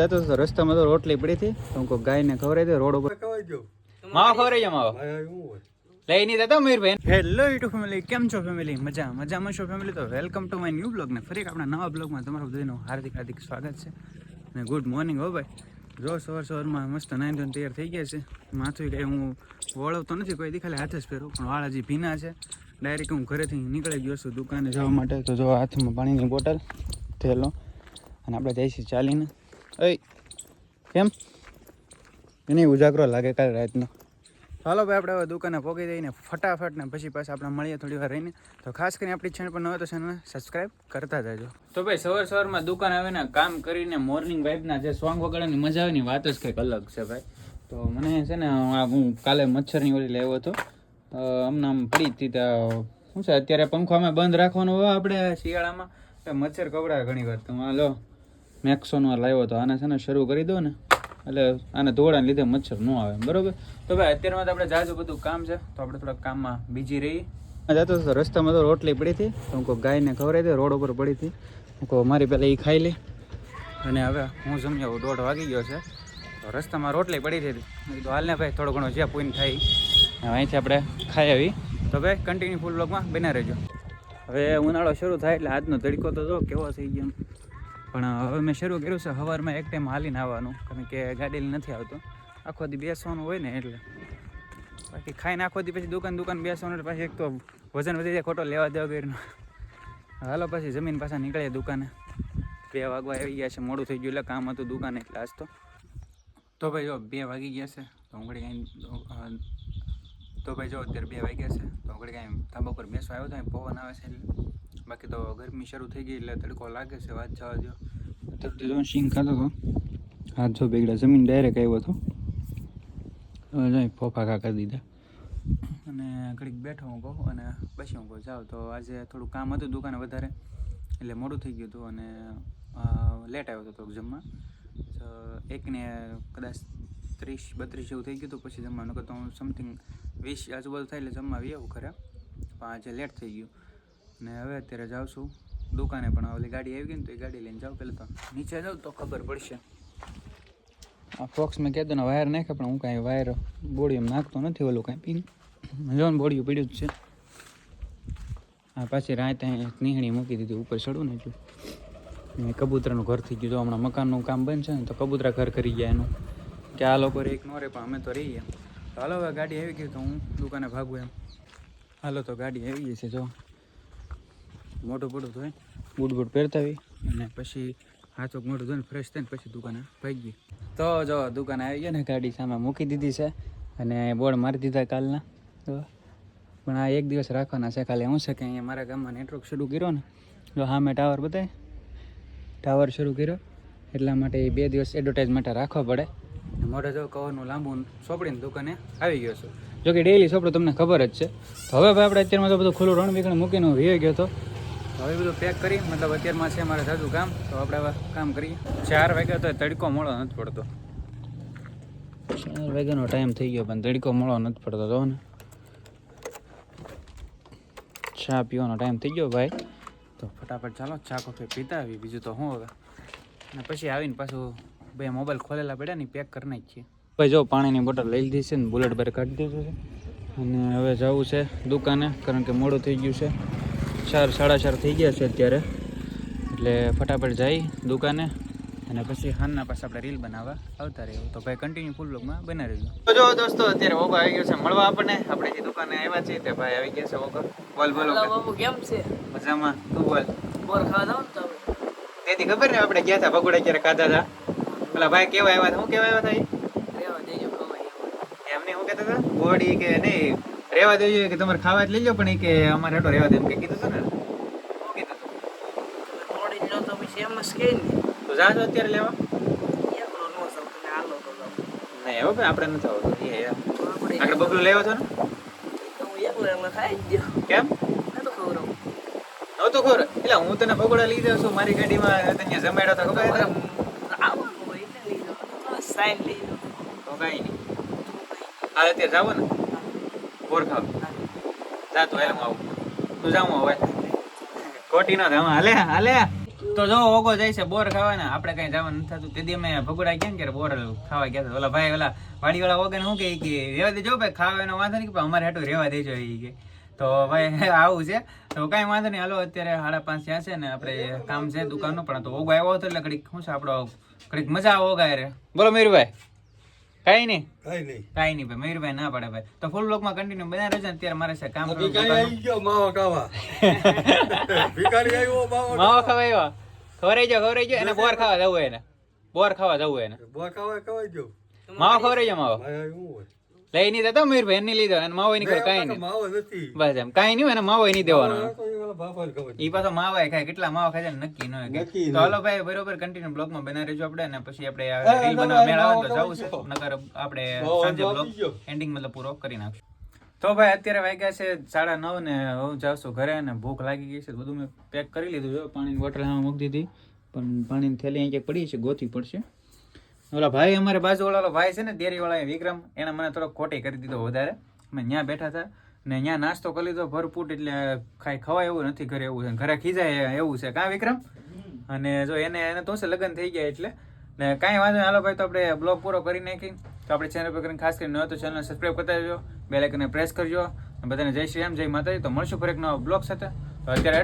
જતો હતો રસ્તામાં તો રોટલી પડી હતી. તો હું કોઈ ગાયને ખવડાવી દે રોડ ઉપર. માવા ખવડાવી જાવ માવા. લઈ નહીં દેતો મીરભાઈ હેલો યુટ્યુબ ફેમિલી કેમ છો ફેમિલી મજા મજામાં છો ફેમિલી તો welcome to my new blog ને ફરી આપણા નવા બ્લોગમાં તમારું બધાનું હાર્દિક હાર્દિક સ્વાગત છે. અને ગુડ મોર્નિંગ હો ભાઈ. જો સવાર સવારમાં મસ્ત નાઈન ધોઈને તૈયાર થઈ ગયા છે. માથું કંઈ હું વળવતો નથી કોઈ દી ખાલી હાથે જ પહેરું પણ વાળ હજી ભીના છે. ડાયરેક્ટ હું ઘરેથી નીકળી ગયો છું દુકાને જવા માટે. તો જો હાથમાં પાણીની બોટલ થેલો અને આપણે જઈશું ચાલીને. અય કેમ? એને ઉજાગરો લાગે કાલે રાતનો. ચાલો ભાઈ આપણે હવે દુકાને પહોંચી દઈને ફટાફટ ને પછી પાછા આપણે મળીએ થોડી વાર રહીને. તો ખાસ કરીને આપણી ચેનલ પર ન હોય તો ચેનલને સબસ્ક્રાઇબ કરતા જજો. તો ભાઈ સવાર સવારમાં દુકાન આવીને કામ કરીને મોર્નિંગ વાઇફના જે સોંગ વગાડવાની મજા આવે ને વાત જ કંઈક અલગ છે ભાઈ. તો મને છે ને આ હું કાલે મચ્છરની ઓલી લેવો હતો. અમને આમ પડી હતી શું છે અત્યારે પંખો અમે બંધ રાખવાનો હોય આપણે શિયાળામાં? મચ્છર કપડા ઘણી વાર તો આ લો મેક્સોનો લાવ્યો હતો આને છે ને શરૂ કરી દો ને. એટલે આને ધોળાને લીધે મચ્છર ન આવે, બરોબર? તો ભાઈ, અત્યારમાં તો આપણે જાજુ બધું કામ છે, તો આપણે થોડાક કામમાં બીજી રહી જતો હતો રસ્તામાં તો રોટલી પડી હતી, તો હું કોઈ ગાયને ખવડાવી દે, રોડ ઉપર પડી હતી. હું કહું, મારી પહેલાં એ ખાઈ લે. અને હવે હું જમ્યો દોઢ વાગી ગયો છે. તો રસ્તામાં રોટલી પડી હતી. કીધું હાલને ભાઈ, થોડો ઘણો જ્યાં પૂન થાય અહીંથી આપણે ખાઈ આવી. તો ભાઈ કન્ટિન્યુ ફૂલ બ્લોગમાં બના રહેજો. હવે ઉનાળો શરૂ થાય એટલે આજનો તડકો તો જો કેવો થઈ ગયો. પણ હવે મેં શરૂ કર્યું છે સવારમાં એક ટાઈમ હાલીને આવવાનું. કારણ કે ગાડી નથી આવતો. આખો દી બેસવાનું હોય ને એટલે. બાકી ખાઈને આખો દી પછી દુકાન દુકાન બેસવાનું એટલે પાછી એક તો વજન વધી જાય, ખોટો લેવા દેવા કરીને હાલો પછી જમીન પાછા નીકળીએ દુકાને. બે વાગવા આવી ગયા છે, મોડું થઈ ગયું એટલે કામ હતું દુકાને એટલે આજ તો. તો ભાઈ જો, બે વાગી ગયા છે, તો હું તો ભાઈ જો, અત્યારે બે વાગ્યા છે, તો ઘડી કાંઈ ધાબા પર બેસવા આવ્યો તો અહીં પવન આવે છે એટલે. બાકી તો ગરમી શરૂ થઈ ગઈ એટલે તડકો લાગે છે વાત જવા દો અત્યારે જો શીંગ ખાતો હતો. હાથ જો બેગડા જમીન ડાયરેક્ટ આવ્યો હતો. હવે ફોફા ખા કરી દીધા. અને ઘડીક બેઠો હું કહું અને પછી હું કહું જાઉં તો આજે થોડું કામ હતું દુકાને વધારે એટલે મોડું થઈ ગયું હતું અને લેટ આવ્યો હતો થોડુંક જમવા. તો એકને કદાચ ત્રીસ બત્રીસ જેવું થઈ ગયું હતું પછી જમવાનું કરતો હું સમથિંગ વીસ આજુબાજુ થાય એટલે જમવા આવી આવું ખરે પણ આજે લેટ થઈ ગયું. ને હવે અત્યારે જાઉં છું. દુકાને પણ ઓલી ગાડી આવી ગઈ ને તો એ ગાડી લઈને જાઉં પહેલાં તો. નીચે જાઉં તો ખબર પડશે. આ ફોક્સ મેં કહેતો ને વાયર નાખે, પણ હું કાંઈ વાયર બોડી એમ નાખતો નથી ઓલું કાંઈ પીને જો ને બોડીયું પીડ્યું જ છે. આ પાછી રાત નીહણી મૂકી દીધી, ઉપર ચડું ને જો ને કબૂતરાનું ઘર થઈ ગયું. તો હમણાં મકાનનું કામ બંધ છે ને, તો કબૂતરા ઘર કરી ગયા એનું. કે આ લોકો એક નો રહે પણ અમે તો રહીએ. તો હાલો હવે ગાડી આવી ગઈ તો હું દુકાને ભાગું એમ. હાલો તો ગાડી આવી ગઈ છે, જો. મોટું પડું ધોઈ બૂટ બૂટ પહેરતા હોય અને પછી હાથ પગ મોટું ધોઈને ફ્રેશ થઈને પછી દુકાને ભાગી તો જો દુકાને આવી ગયા ને, ગાડી સામે મૂકી દીધી છે અને બોર્ડ મારી દીધા કાલના. તો પણ આ એક દિવસ રાખવાના છે ખાલી. હું છે કે અહીંયા મારા ગામમાં નેટવર્ક શરૂ કર્યો ને, જો હા મેં ટાવર બતાય ટાવર શરૂ કર્યો. એટલા માટે એ બે દિવસ એડવર્ટાઇઝ માટે રાખવા પડે. મોઢે જો કવરનું લાંબુ સોપડીને દુકાને આવી ગયો છું. જો કે ડેઈલી સોપડું તમને ખબર જ છે. હવે ભાઈ આપણે અત્યારમાં તો બધું ખુલ્લું રણ વિકણ મૂકીને હું ગયો હતો હવે બધું પેક કરી મતલબ અત્યારમાં છે મારે સાદું કામ. તો આપણે કામ કરીએ. ચાર વાગ્યા તો તડકો મળો નથી પડતો. ચાર વાગ્યાનો ટાઈમ થઈ ગયો, પણ તડકો મળો નથી પડતો, તો ને. ચા પીવાનો ટાઈમ થઈ ગયો ભાઈ. તો ફટાફટ ચાલો, ચા કોફી પીતા આવી બીજું તો શું હવે? અને પછી આવીને પાછું બે મોબાઈલ ખોલેલા પડ્યા ને પેક કરી નાખીએ. ભાઈ, જો પાણીની બોટલ લઈ લીધી છે ને બુલેટ બાર કાઢી દીધું છે. અને હવે જવું છે દુકાને, કારણ કે મોડું થઈ ગયું છે. ચાર સાડા ચાર થઈ ગયા છે અત્યારે. એટલે ફટાફટ જઈ દુકાને અને પછી હાનના પાસે આપણે રીલ બનાવવા આવતા રહેવું તો ભાઈ કન્ટિન્યુ ફૂલ બ્લોગમાં બના રહેજો. જો દોસ્તો અત્યારે ઓગો આવી ગયો છે મળવા આપણને. આપણે જે દુકાને આવ્યા છીએ તે ભાઈ આવી ગયા છે ઓગો બોલ બોલો બાબુ કેમ છે? મજામાં. તું બોલ. બોર ખાવા જાવ ને તેથી ખબર ને આપણે ગયા હતા ભગોડા ક્યારે ખાધા હતા પેલા ભાઈ કેવા આવ્યા હતા હું કેવા આવ્યા હતા એમને શું કહેતા હતા બોડી કે નહીં? રેવા દેજો કે તમારે ખાવા જ લઈ લો પણ એ કે અમારે હેઠો રેવા દે એમ કે કીધું હતું ને? શું કીધું હતું મોડી લો તો પછી એમ જ કે તો જાજો અત્યારે લેવા? તો નહીં હવે ભાઈ આપણે નથી આવતું એ તો આપણે બબલું લેવો છો ને? તો હું એકલો એકલો ખાઈ ગયો. કેમ? તો નહોતું ખબર. એટલે હું તને ભગોડા લઈ જાઉં છું મારી ગાડીમાં તને જમાડ્યો તો ખબર તો સાઈન લઈ તો કાંઈ નહીં. હા અત્યારે જાવો ને. બોર જા તું, હાલ આવું. તું જાઉં હવે ખોટી ન થાય હાલે હાલે. તો જો, ઓગો જાય છે બોર ખાવાના. આપણે કઈ જવાનું નથી થતું. તે દી અમે ભગોડા ગયા કે બોર ખાવા ગયા હતા. ઓલા ભાઈ, ઓલા વાડીવાળા વગર શું કે કે, રેવા દેજો ભાઈ, ખાવાનો વાંધો નહીં કે અમારે હાટું રેવા દેજો. એ કે. તો ભાઈ આવું છે. તો કાંઈ વાંધો નહીં. હાલો, અત્યારે સાડા પાંચ થયા છે ને આપણે કામ છે દુકાનનું. પણ તો ઓગો આવ્યો હતો એટલે ઘડીક, શું છે આપણો, ઘડીક મજા ઓગાય રે બોલો મયુરભાઈ કાંઈ નહીં. કઈ નહીં. કઈ નહીં ભાઈ મયુરભાઈ ના પડે ભાઈ. તો ફૂલ બ્લોકમાં કન્ટિન્યુ બધા રહેજો ને અત્યારે મારે છે કામ કરવું ભિખારી આવી ગયો માવા ખાવા. ભિખારી આવ્યો માવા માવા ખાવા આવ્યો. ખવરાઈ જાવ ખવરાઈ જાવ એને બોર ખાવા જવું એને. બોર ખાવા જવું એને. બોર ખાવા ખવાઈ ગયો માવો ખવરાઈ જાવ માવો. માયા શું હોય. લઈ નહીં દેતો મયુરભાઈ એની લીધો. અને માવો નહીં કઈ કાંઈ નહીં. માવો નથી. બસ એમ. કઈ નહીં એને માવો નહીં દેવાનો. ઓલા. ઈ પાછો માવા ખાય કેટલા માવા ખાય નક્કી ન હોય તો હાલો ભાઈ બરોબર કન્ટિન્યુ બ્લોગમાં બના રહેજો આપણે અને પછી આપણે રીલ બનાવવા મેળ આવે તો જવું છે. નકર આપણે સાંજે બ્લોગ એન્ડિંગ મતલબ પૂરો કરી નાખશું. તો ભાઈ અત્યારે વાગ્યા છે સાડા નવ ને હું જાઉં છું ઘરે અને ભૂખ લાગી ગઈ છે બધું મેં પેક કરી લીધું છે. પાણીની બોટલ આમાં મૂકી દીધી. પણ પાણીની થેલી અહીંયા પડી છે ગોતી પડશે. ઓલા ભાઈ અમારે બાજુ વાળા ભાઈ છે ને દેરી વાળા વિક્રમ એને મને થોડો ખોટી કરી દીધો વધારે. અમે ત્યાં બેઠા હતા. ને અહીંયા નાસ્તો કરી લીધો ભરપૂટ એટલે ખાઈ ખવાય એવું નથી ઘરે એવું છે. ઘરે ખીજાય એવું છે. કાં વિક્રમ? અને જો એને એને તો છે, લગ્ન થઈ ગયા એટલે. ને કાંઈ વાંધો હાલો ભાઈ, તો આપણે બ્લોગ પૂરો કરી નાખી તો આપણે ચેનલ પર કરીને ખાસ કરીને તો ચેનલ સબસ્ક્રાઈબ કરતા રહેજો. બે લાઇકને પ્રેસ કરજો. બધાને જય શ્રી રામ, જય માતાજી. તો મળશું ફરી એક નવા બ્લોગ સાથે. તો અત્યારે